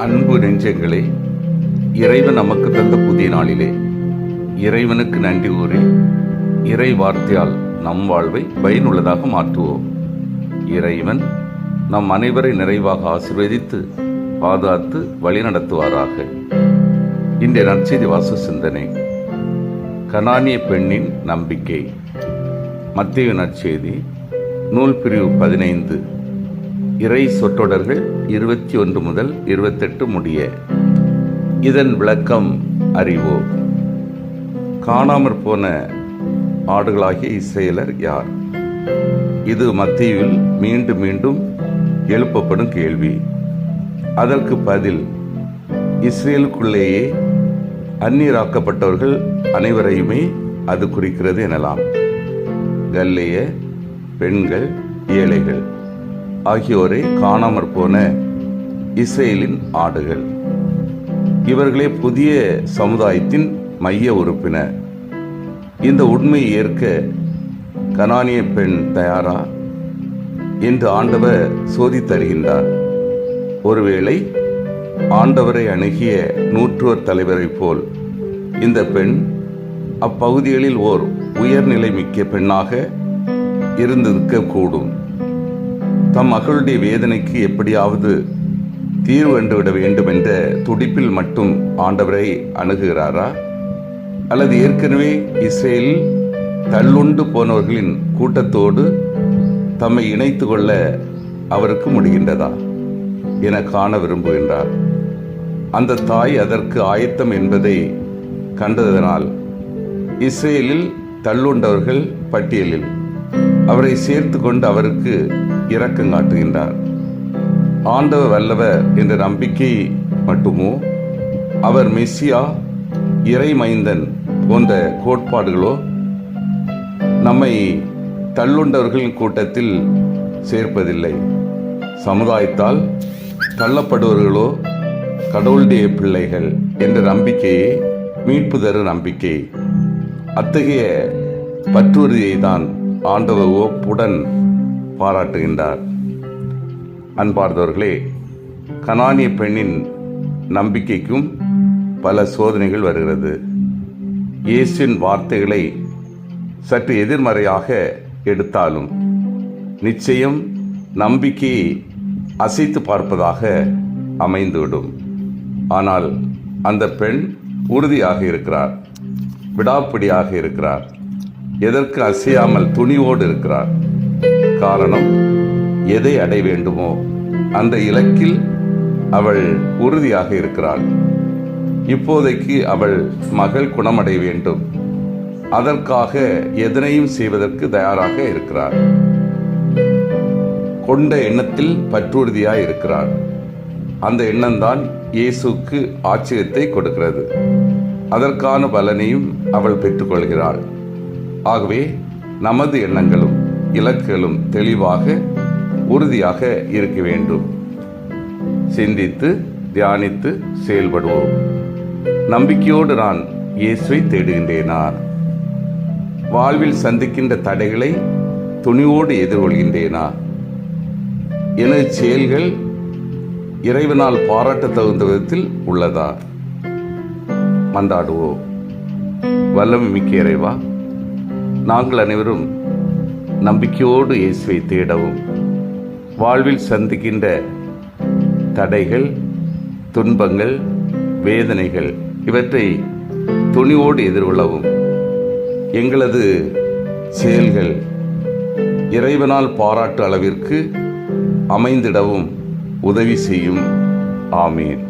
அன்பு நெஞ்சங்களே இறைவன் நமக்கு தந்த புதிய நாளிலே இறைவனுக்கு நன்றி கூறி இறை வார்த்தையால் நம் வாழ்வை பயனுள்ளதாக மாற்றுவோம். இறைவன் நம் அனைவரை நிறைவாக ஆசிர்வதித்து பாதுகாத்து வழிநடத்துவாராக. இன்றைய நற்செய்தி வாச சிந்தனை. கனானிய பெண்ணின் நம்பிக்கை. மத்திய நற்செய்தி நூல் பிரிவு பதினைந்து. இறை சொற்றொடர்கள் இருபத்தி ஒன்று முதல் இருபத்தெட்டு முடிய. இதன் விளக்கம் அறிவோம். காணாமற் போன ஆடுகளாகிய இஸ்ரேலர் யார்? இது மத்தியில் மீண்டும் மீண்டும் எழுப்பப்படும் கேள்வி. அதற்கு பதில் இஸ்ரேலுக்குள்ளேயே அந்நீராக்கப்பட்டவர்கள் அனைவரையுமே அது குறிக்கிறது எனலாம். கல்லைய பெண்கள் ஏழைகள். ஆகியோரை காணாமற் போன இஸ்ரேலின் ஆடுகள். இவர்களே புதிய சமுதாயத்தின் மைய உறுப்பினர். இந்த உண்மையை ஏற்க கனானிய பெண் தயாரா என்று ஆண்டவர் சோதித்தருகின்றார் ஒருவேளை ஆண்டவரை அணுகிய நூற்றுவர் தலைவரைப் போல் இந்த பெண் அப்பகுதிகளில் ஓர் உயர்நிலை மிக்க பெண்ணாக இருந்திருக்கக்கூடும். தம் மகளுடைய வேதனைக்கு எப்படியாவது தீர்வு கண்டுவிட வேண்டும் என்ற துடிப்பில் மட்டும் ஆண்டவரை அணுகுகிறாரா? அல்லது ஏற்கனவே இஸ்ரேலில் தள்ளுண்டு போனவர்களின் கூட்டத்தோடு தம்மை இணைத்து கொள்ள அவருக்கு முடிகின்றதா என காண விரும்புகின்றார். அந்த தாய் அதற்கு ஆயத்தம் என்பதை கண்டதனால் இஸ்ரேலில் தள்ளுண்டவர்கள் பட்டியலில் அவரை சேர்த்து கொண்டு அவருக்கு இரக்கம் காட்டுகின்றார். ஆண்டவர் வல்லவர் என்ற நம்பிக்கை மட்டுமோ அவர் மெஸ்ஸியா இறைமைந்தன் போன்ற கோட்பாடுகளோ நம்மை தள்ளுண்டவர்களின் கூட்டத்தில் சேர்ப்பதில்லை. சமுதாயத்தால் தள்ளப்படுவர்களோ கடவுளுடைய பிள்ளைகள் என்ற நம்பிக்கையே மீட்பு தரும் நம்பிக்கை. அத்தகைய பற்றுறுதியை தான் ஆண்டவர் ஒப்புடன் பாராட்டுகின்றார். அன்பார்ந்தவர்களே கனானிய பெண்ணின் நம்பிக்கைக்கும் பல சோதனைகள் வருகிறது. இயேசுவின் வார்த்தைகளை சற்று எதிர்மறையாக எடுத்தாலும் நிச்சயம் நம்பிக்கையை அசைத்து பார்ப்பதாக அமைந்துவிடும். ஆனால் அந்த பெண் உறுதியாக இருக்கிறார் விடாப்பிடியாக இருக்கிறார். எதற்கு அசையாமல் துணிவோடு இருக்கிறார்? காரணம் எதை அடைய வேண்டுமோ அந்த இலக்கில் அவள் உறுதியாக இருக்கிறாள். இப்போதைக்கு அவள் மகள் குணமடைய வேண்டும். அதற்காக எதனையும் செய்வதற்கு தயாராக இருக்கிறார் கொண்ட எண்ணத்தில் பற்றுறுதியாய் இருக்கிறார் அந்த எண்ணம்தான் இயேசுக்கு ஆச்சரியத்தை கொடுக்கிறது. அதற்கான பலனையும் அவள் பெற்றுக்கொள்கிறாள். ஆகவே நமது எண்ணங்களும் இலக்குகளும் தெளிவாக உறுதியாக இருக்க வேண்டும். சிந்தித்து தியானித்து செயல்படுவோம். நம்பிக்கையோடு நான் இயேசுவை தேடுகின்றேனா வாழ்வில் சந்திக்கின்ற தடைகளை துணிவோடு எதிர்கொள்கின்றேனா? எனது செயல்கள் இறைவனால் பாராட்ட தகுந்த விதத்தில் உள்ளதா? மன்றாடுவோம். வல்லமிக்க இறைவா நாங்கள் அனைவரும் நம்பிக்கையோடு இயேசுவை தேடவும் வாழ்வில் சந்திக்கின்ற தடைகள் துன்பங்கள் வேதனைகள் இவற்றை துணிவோடு எதிர்கொள்ளவும். எங்களது செயல்கள் இறைவனால் பாராட்டு அளவிற்கு அமைந்திடவும் உதவி செய்யும். ஆமீன்.